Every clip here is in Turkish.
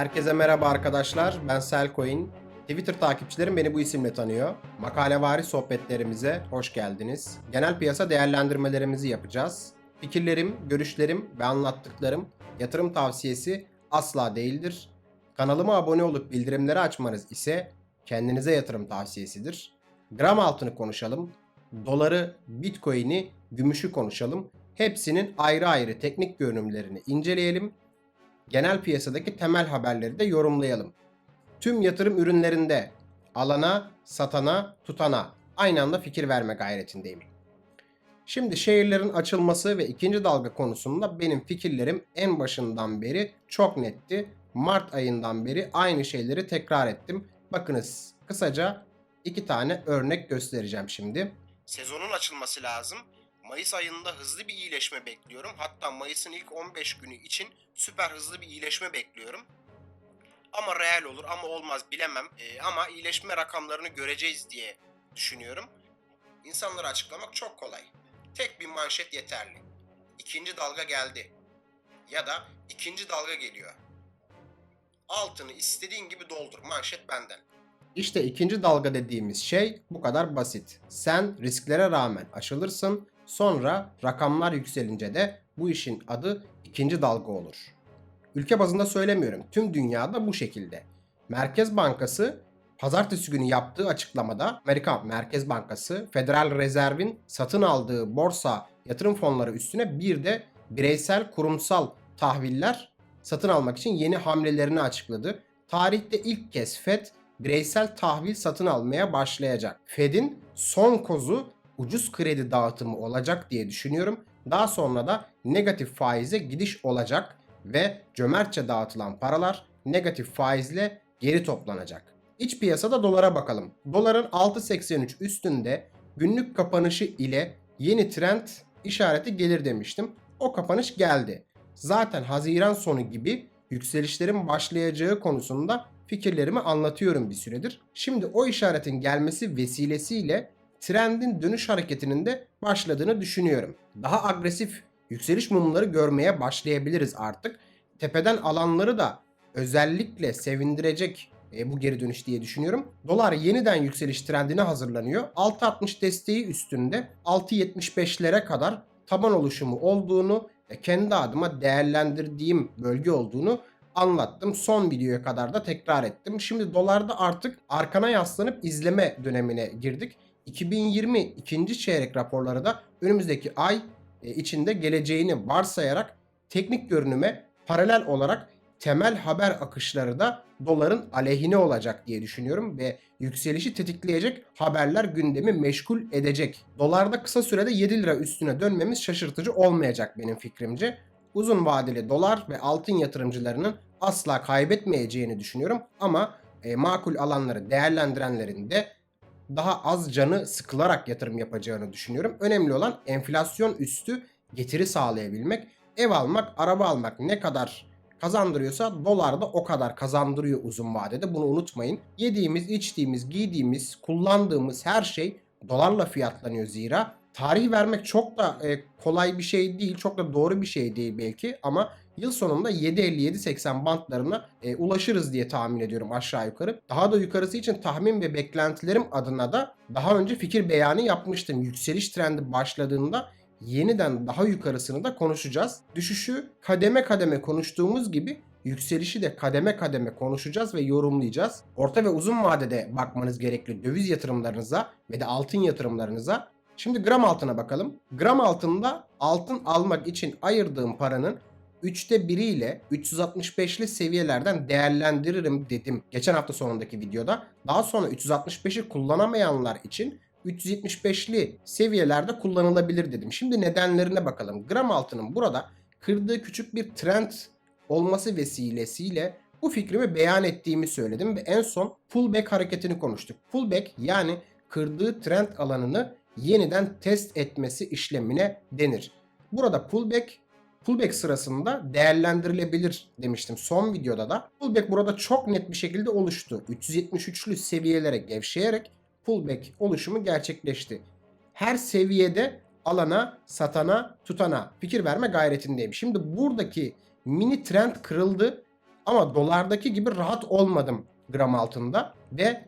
Herkese merhaba arkadaşlar. Ben Selcoin. Twitter takipçilerim beni bu isimle tanıyor. Makalevari sohbetlerimize hoş geldiniz. Genel piyasa değerlendirmelerimizi yapacağız. Fikirlerim, görüşlerim ve anlattıklarım yatırım tavsiyesi asla değildir. Kanalıma abone olup bildirimleri açmanız ise kendinize yatırım tavsiyesidir. Gram altını konuşalım. Doları, bitcoin'i, gümüşü konuşalım. Hepsinin ayrı ayrı teknik görünümlerini inceleyelim genel piyasadaki temel haberleri de yorumlayalım. Tüm yatırım ürünlerinde alana, satana, tutana aynı anda fikir verme gayretindeyim. Şimdi şehirlerin açılması ve ikinci dalga konusunda benim fikirlerim en başından beri çok netti. Mart ayından beri aynı şeyleri tekrar ettim. Bakınız kısaca iki tane örnek göstereceğim şimdi. Sezonun açılması lazım. Mayıs ayında hızlı bir iyileşme bekliyorum. Hatta Mayıs'ın ilk 15 günü için süper hızlı bir iyileşme bekliyorum. Ama real olur ama olmaz bilemem. Ee, ama iyileşme rakamlarını göreceğiz diye düşünüyorum. İnsanları açıklamak çok kolay. Tek bir manşet yeterli. İkinci dalga geldi. Ya da ikinci dalga geliyor. Altını istediğin gibi doldur. Manşet benden. İşte ikinci dalga dediğimiz şey bu kadar basit. Sen risklere rağmen aşılırsın. Sonra rakamlar yükselince de bu işin adı ikinci dalga olur. Ülke bazında söylemiyorum. Tüm dünyada bu şekilde. Merkez Bankası pazartesi günü yaptığı açıklamada Amerika Merkez Bankası Federal Rezerv'in satın aldığı borsa yatırım fonları üstüne bir de bireysel kurumsal tahviller satın almak için yeni hamlelerini açıkladı. Tarihte ilk kez Fed bireysel tahvil satın almaya başlayacak. Fed'in son kozu ucuz kredi dağıtımı olacak diye düşünüyorum. Daha sonra da negatif faize gidiş olacak ve cömertçe dağıtılan paralar negatif faizle geri toplanacak. İç piyasada dolara bakalım. Doların 6.83 üstünde günlük kapanışı ile yeni trend işareti gelir demiştim. O kapanış geldi. Zaten Haziran sonu gibi yükselişlerin başlayacağı konusunda fikirlerimi anlatıyorum bir süredir. Şimdi o işaretin gelmesi vesilesiyle trendin dönüş hareketinin de başladığını düşünüyorum. Daha agresif yükseliş mumları görmeye başlayabiliriz artık. Tepeden alanları da özellikle sevindirecek e, bu geri dönüş diye düşünüyorum. Dolar yeniden yükseliş trendine hazırlanıyor. 6.60 desteği üstünde 6.75'lere kadar taban oluşumu olduğunu ve kendi adıma değerlendirdiğim bölge olduğunu anlattım. Son videoya kadar da tekrar ettim. Şimdi dolarda artık arkana yaslanıp izleme dönemine girdik. 2020 ikinci çeyrek raporları da önümüzdeki ay e, içinde geleceğini varsayarak teknik görünüme paralel olarak temel haber akışları da doların aleyhine olacak diye düşünüyorum ve yükselişi tetikleyecek haberler gündemi meşgul edecek. Dolarda kısa sürede 7 lira üstüne dönmemiz şaşırtıcı olmayacak benim fikrimce. Uzun vadeli dolar ve altın yatırımcılarının asla kaybetmeyeceğini düşünüyorum ama e, makul alanları değerlendirenlerin de daha az canı sıkılarak yatırım yapacağını düşünüyorum. Önemli olan enflasyon üstü getiri sağlayabilmek. Ev almak, araba almak ne kadar kazandırıyorsa dolar da o kadar kazandırıyor uzun vadede. Bunu unutmayın. Yediğimiz, içtiğimiz, giydiğimiz, kullandığımız her şey dolarla fiyatlanıyor zira. Tarih vermek çok da e, kolay bir şey değil, çok da doğru bir şey değil belki ama yıl sonunda 7.50-7.80 bantlarına e, ulaşırız diye tahmin ediyorum aşağı yukarı. Daha da yukarısı için tahmin ve beklentilerim adına da daha önce fikir beyanı yapmıştım. Yükseliş trendi başladığında yeniden daha yukarısını da konuşacağız. Düşüşü kademe kademe konuştuğumuz gibi yükselişi de kademe kademe konuşacağız ve yorumlayacağız. Orta ve uzun vadede bakmanız gerekli döviz yatırımlarınıza ve de altın yatırımlarınıza. Şimdi gram altına bakalım. Gram altında altın almak için ayırdığım paranın 3'te 1 ile 365'li seviyelerden değerlendiririm dedim geçen hafta sonundaki videoda. Daha sonra 365'i kullanamayanlar için 375'li seviyelerde kullanılabilir dedim. Şimdi nedenlerine bakalım. Gram altının burada kırdığı küçük bir trend olması vesilesiyle bu fikrimi beyan ettiğimi söyledim ve en son pullback hareketini konuştuk. Pullback yani kırdığı trend alanını yeniden test etmesi işlemine denir. Burada pullback pullback sırasında değerlendirilebilir demiştim son videoda da. Pullback burada çok net bir şekilde oluştu. 373'lü seviyelere gevşeyerek pullback oluşumu gerçekleşti. Her seviyede alana, satana, tutana fikir verme gayretindeyim. Şimdi buradaki mini trend kırıldı Ama dolardaki gibi rahat olmadım gram altında ve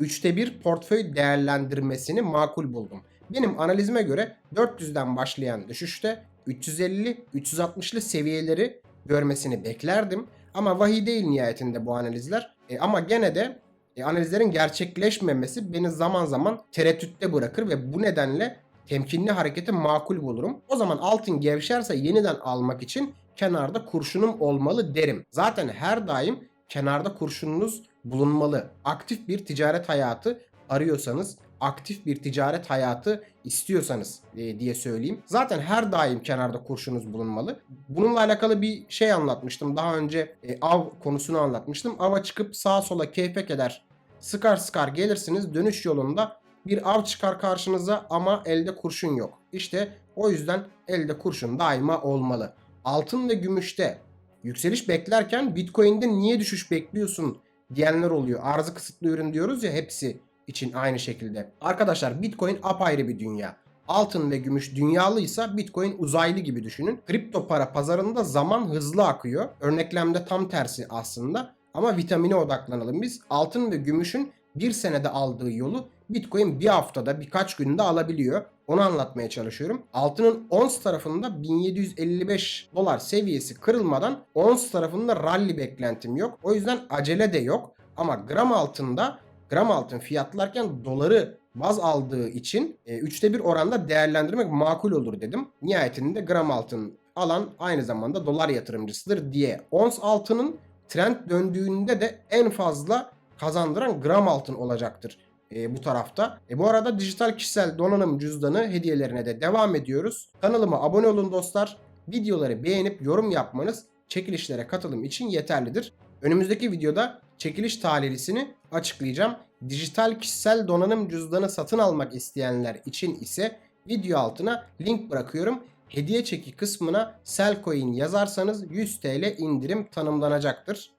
3'te 1 portföy değerlendirmesini makul buldum. Benim analizime göre 400'den başlayan düşüşte 350-360'lı seviyeleri görmesini beklerdim. Ama vahiy değil nihayetinde bu analizler. E, ama gene de e, analizlerin gerçekleşmemesi beni zaman zaman tereddütte bırakır ve bu nedenle temkinli hareketi makul bulurum. O zaman altın gevşerse yeniden almak için kenarda kurşunum olmalı derim. Zaten her daim kenarda kurşununuz bulunmalı. Aktif bir ticaret hayatı arıyorsanız, aktif bir ticaret hayatı istiyorsanız e, diye söyleyeyim. Zaten her daim kenarda kurşunuz bulunmalı. Bununla alakalı bir şey anlatmıştım. Daha önce e, av konusunu anlatmıştım. Ava çıkıp sağa sola keyfek eder. Sıkar sıkar gelirsiniz. Dönüş yolunda bir av çıkar karşınıza ama elde kurşun yok. İşte o yüzden elde kurşun daima olmalı. Altın ve gümüşte yükseliş beklerken Bitcoin'de niye düşüş bekliyorsun diyenler oluyor. Arzı kısıtlı ürün diyoruz ya hepsi için aynı şekilde. Arkadaşlar Bitcoin apayrı bir dünya. Altın ve gümüş dünyalıysa Bitcoin uzaylı gibi düşünün. Kripto para pazarında zaman hızlı akıyor. Örneklemde tam tersi aslında. Ama vitamine odaklanalım biz. Altın ve gümüşün bir senede aldığı yolu Bitcoin bir haftada birkaç günde alabiliyor. Onu anlatmaya çalışıyorum. Altının ons tarafında 1755 dolar seviyesi kırılmadan ons tarafında rally beklentim yok. O yüzden acele de yok. Ama gram altında gram altın fiyatlarken doları baz aldığı için e, üçte bir oranda değerlendirmek makul olur dedim. Nihayetinde gram altın alan aynı zamanda dolar yatırımcısıdır diye. Ons altının trend döndüğünde de en fazla kazandıran gram altın olacaktır e, bu tarafta. E, bu arada dijital kişisel donanım cüzdanı hediyelerine de devam ediyoruz. Kanalıma abone olun dostlar. Videoları beğenip yorum yapmanız çekilişlere katılım için yeterlidir. Önümüzdeki videoda çekiliş tarihlisini açıklayacağım. Dijital kişisel donanım cüzdanı satın almak isteyenler için ise video altına link bırakıyorum. Hediye çeki kısmına Selcoin yazarsanız 100 TL indirim tanımlanacaktır.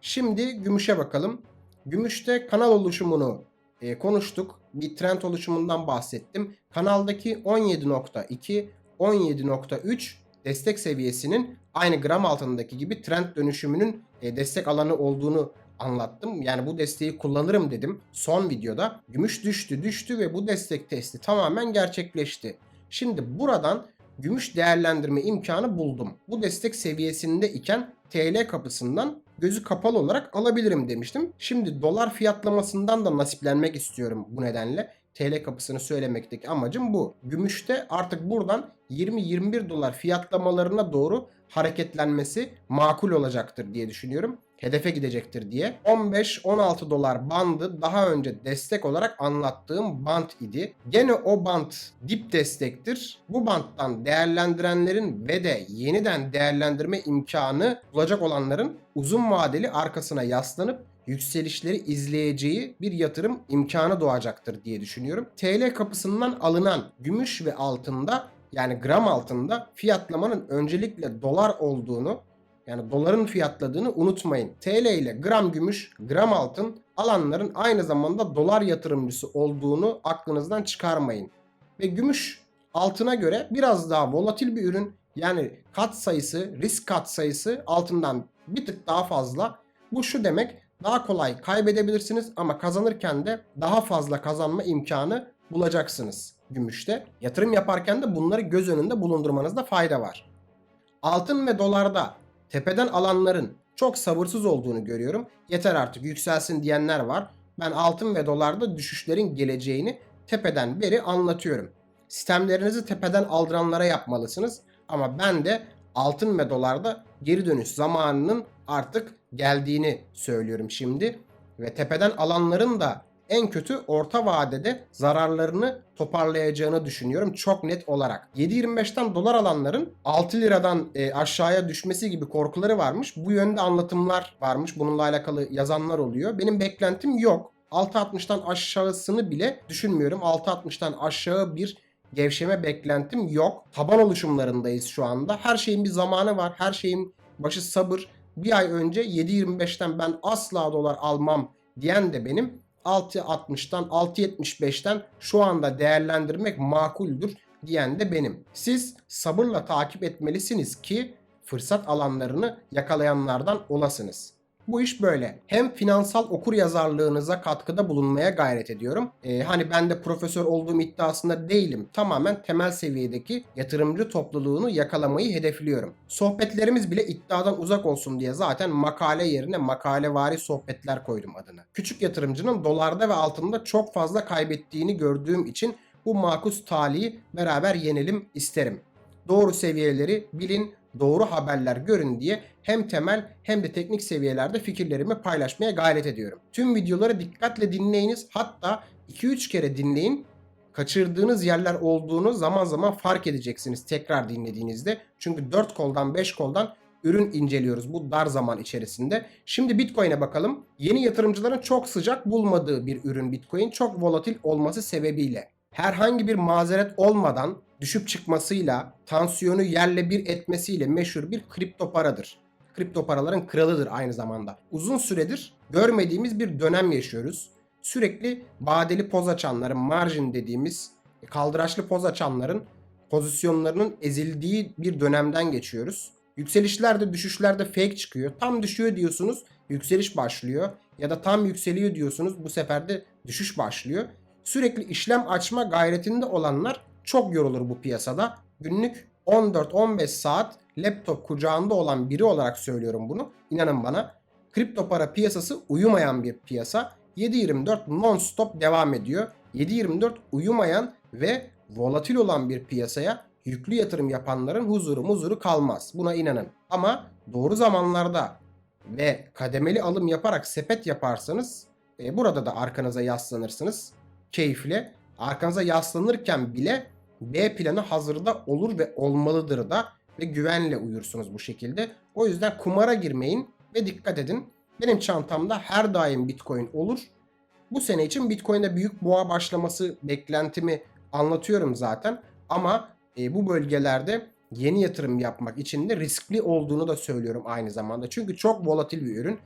Şimdi gümüşe bakalım. Gümüşte kanal oluşumunu e, konuştuk. Bir trend oluşumundan bahsettim. Kanaldaki 17.2, 17.3 destek seviyesinin aynı gram altındaki gibi trend dönüşümünün e, destek alanı olduğunu anlattım. Yani bu desteği kullanırım dedim son videoda. Gümüş düştü düştü ve bu destek testi tamamen gerçekleşti. Şimdi buradan gümüş değerlendirme imkanı buldum. Bu destek seviyesinde iken TL kapısından gözü kapalı olarak alabilirim demiştim. Şimdi dolar fiyatlamasından da nasiplenmek istiyorum bu nedenle. TL kapısını söylemekteki amacım bu. Gümüşte artık buradan 20-21 dolar fiyatlamalarına doğru hareketlenmesi makul olacaktır diye düşünüyorum. Hedefe gidecektir diye. 15-16 dolar bandı daha önce destek olarak anlattığım band idi. Gene o band dip destektir. Bu banttan değerlendirenlerin ve de yeniden değerlendirme imkanı bulacak olanların uzun vadeli arkasına yaslanıp yükselişleri izleyeceği bir yatırım imkanı doğacaktır diye düşünüyorum. TL kapısından alınan gümüş ve altında yani gram altında fiyatlamanın öncelikle dolar olduğunu yani doların fiyatladığını unutmayın. TL ile gram gümüş, gram altın alanların aynı zamanda dolar yatırımcısı olduğunu aklınızdan çıkarmayın. Ve gümüş altına göre biraz daha volatil bir ürün. Yani kat sayısı, risk kat sayısı altından bir tık daha fazla. Bu şu demek daha kolay kaybedebilirsiniz ama kazanırken de daha fazla kazanma imkanı bulacaksınız gümüşte. Yatırım yaparken de bunları göz önünde bulundurmanızda fayda var. Altın ve dolarda tepeden alanların çok sabırsız olduğunu görüyorum. Yeter artık yükselsin diyenler var. Ben altın ve dolarda düşüşlerin geleceğini tepeden beri anlatıyorum. Sistemlerinizi tepeden aldıranlara yapmalısınız. Ama ben de altın ve dolarda geri dönüş zamanının artık geldiğini söylüyorum şimdi. Ve tepeden alanların da en kötü orta vadede zararlarını toparlayacağını düşünüyorum çok net olarak. 7.25'ten dolar alanların 6 liradan e, aşağıya düşmesi gibi korkuları varmış. Bu yönde anlatımlar varmış. Bununla alakalı yazanlar oluyor. Benim beklentim yok. 6.60'tan aşağısını bile düşünmüyorum. 6.60'tan aşağı bir gevşeme beklentim yok. Taban oluşumlarındayız şu anda. Her şeyin bir zamanı var. Her şeyin başı sabır. Bir ay önce 7.25'ten ben asla dolar almam diyen de benim. 6.60'tan 6.75'ten şu anda değerlendirmek makuldür diyen de benim. Siz sabırla takip etmelisiniz ki fırsat alanlarını yakalayanlardan olasınız. Bu iş böyle. Hem finansal okur yazarlığınıza katkıda bulunmaya gayret ediyorum. Ee, hani ben de profesör olduğum iddiasında değilim. Tamamen temel seviyedeki yatırımcı topluluğunu yakalamayı hedefliyorum. Sohbetlerimiz bile iddiadan uzak olsun diye zaten makale yerine makalevari sohbetler koydum adını. Küçük yatırımcının dolarda ve altında çok fazla kaybettiğini gördüğüm için bu makus talihi beraber yenelim isterim. Doğru seviyeleri bilin, doğru haberler görün diye hem temel hem de teknik seviyelerde fikirlerimi paylaşmaya gayret ediyorum. Tüm videoları dikkatle dinleyiniz. Hatta 2-3 kere dinleyin. Kaçırdığınız yerler olduğunu zaman zaman fark edeceksiniz tekrar dinlediğinizde. Çünkü 4 koldan 5 koldan ürün inceliyoruz bu dar zaman içerisinde. Şimdi Bitcoin'e bakalım. Yeni yatırımcıların çok sıcak bulmadığı bir ürün Bitcoin. Çok volatil olması sebebiyle. Herhangi bir mazeret olmadan düşüp çıkmasıyla, tansiyonu yerle bir etmesiyle meşhur bir kripto paradır. Kripto paraların kralıdır aynı zamanda. Uzun süredir görmediğimiz bir dönem yaşıyoruz. Sürekli vadeli poz açanların, margin dediğimiz kaldıraçlı poz açanların pozisyonlarının ezildiği bir dönemden geçiyoruz. Yükselişlerde düşüşlerde fake çıkıyor. Tam düşüyor diyorsunuz yükseliş başlıyor. Ya da tam yükseliyor diyorsunuz bu sefer de düşüş başlıyor. Sürekli işlem açma gayretinde olanlar çok yorulur bu piyasada. Günlük 14-15 saat laptop kucağında olan biri olarak söylüyorum bunu. İnanın bana. Kripto para piyasası uyumayan bir piyasa. 7-24 non-stop devam ediyor. 7-24 uyumayan ve volatil olan bir piyasaya yüklü yatırım yapanların huzuru muzuru kalmaz. Buna inanın. Ama doğru zamanlarda ve kademeli alım yaparak sepet yaparsanız e, burada da arkanıza yaslanırsınız. Keyifle. Arkanıza yaslanırken bile B planı hazırda olur ve olmalıdır da ve güvenle uyursunuz bu şekilde. O yüzden kumara girmeyin ve dikkat edin. Benim çantamda her daim Bitcoin olur. Bu sene için Bitcoin'de büyük boğa başlaması beklentimi anlatıyorum zaten. Ama e, bu bölgelerde yeni yatırım yapmak için de riskli olduğunu da söylüyorum aynı zamanda. Çünkü çok volatil bir ürün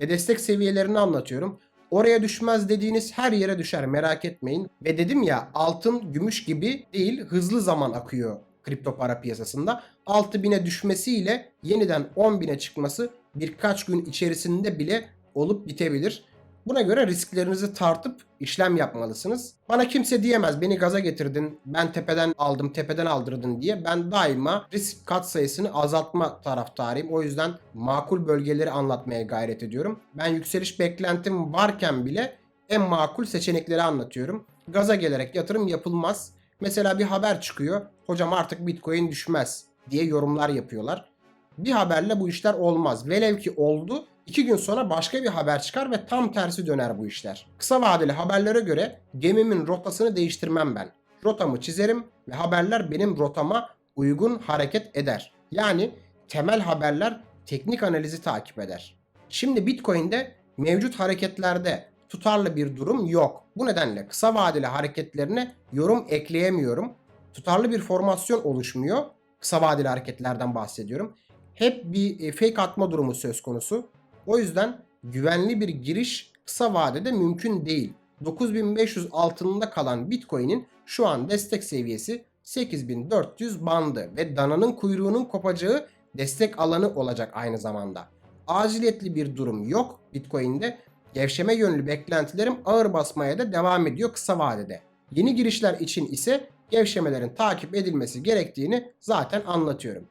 ve destek seviyelerini anlatıyorum. Oraya düşmez dediğiniz her yere düşer merak etmeyin. Ve dedim ya altın gümüş gibi değil hızlı zaman akıyor kripto para piyasasında. 6000'e düşmesiyle yeniden 10.000'e çıkması birkaç gün içerisinde bile olup bitebilir. Buna göre risklerinizi tartıp işlem yapmalısınız. Bana kimse diyemez beni gaza getirdin, ben tepeden aldım, tepeden aldırdın diye. Ben daima risk kat sayısını azaltma taraftarıyım. O yüzden makul bölgeleri anlatmaya gayret ediyorum. Ben yükseliş beklentim varken bile en makul seçenekleri anlatıyorum. Gaza gelerek yatırım yapılmaz. Mesela bir haber çıkıyor. Hocam artık Bitcoin düşmez diye yorumlar yapıyorlar. Bir haberle bu işler olmaz. Velev ki oldu. İki gün sonra başka bir haber çıkar ve tam tersi döner bu işler. Kısa vadeli haberlere göre gemimin rotasını değiştirmem ben. Rotamı çizerim ve haberler benim rotama uygun hareket eder. Yani temel haberler teknik analizi takip eder. Şimdi Bitcoin'de mevcut hareketlerde tutarlı bir durum yok. Bu nedenle kısa vadeli hareketlerine yorum ekleyemiyorum. Tutarlı bir formasyon oluşmuyor. Kısa vadeli hareketlerden bahsediyorum hep bir e, fake atma durumu söz konusu. O yüzden güvenli bir giriş kısa vadede mümkün değil. 9500 altında kalan Bitcoin'in şu an destek seviyesi 8400 bandı ve dananın kuyruğunun kopacağı destek alanı olacak aynı zamanda. Aciliyetli bir durum yok Bitcoin'de. Gevşeme yönlü beklentilerim ağır basmaya da devam ediyor kısa vadede. Yeni girişler için ise gevşemelerin takip edilmesi gerektiğini zaten anlatıyorum.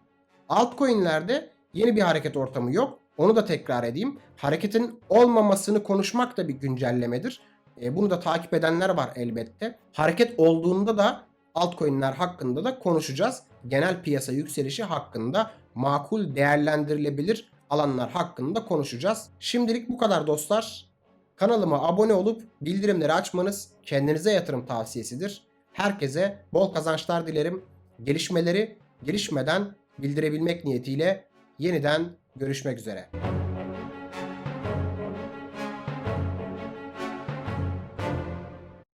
Altcoin'lerde yeni bir hareket ortamı yok. Onu da tekrar edeyim. Hareketin olmamasını konuşmak da bir güncellemedir. E, bunu da takip edenler var elbette. Hareket olduğunda da altcoin'ler hakkında da konuşacağız. Genel piyasa yükselişi hakkında makul değerlendirilebilir alanlar hakkında konuşacağız. Şimdilik bu kadar dostlar. Kanalıma abone olup bildirimleri açmanız kendinize yatırım tavsiyesidir. Herkese bol kazançlar dilerim. Gelişmeleri gelişmeden bildirebilmek niyetiyle yeniden görüşmek üzere.